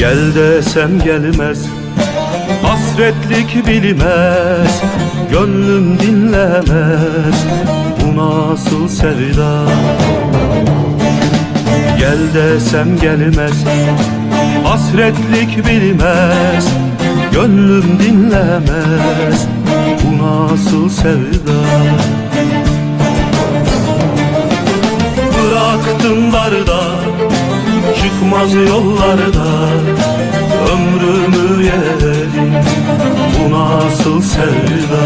Gel desem gelmez Hasretlik bilmez Gönlüm dinlemez Bu nasıl sevda. Gel desem gelmez Hasretlik bilmez Gönlüm dinlemez Bu nasıl sevda. Bıraktım Çıkmaz yollarda. Ömrümü yedim Bu nasıl sevda?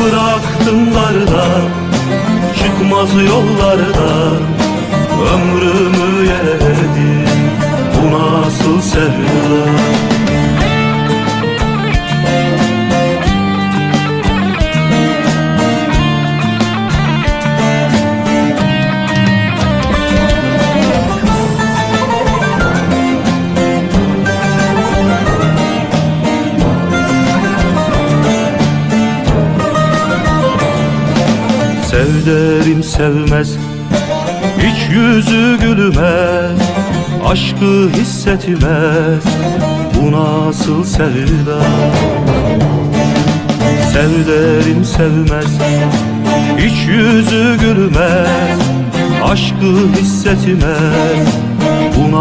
Bıraktım darda Çıkmaz yollarda. Ömrümü Sev derim sevmez Hiç yüzü gülmez Aşkı hissetmez Bu nasıl sevda? Sev derim sevmez Hiç yüzü gülmez Aşkı hissetmez Bu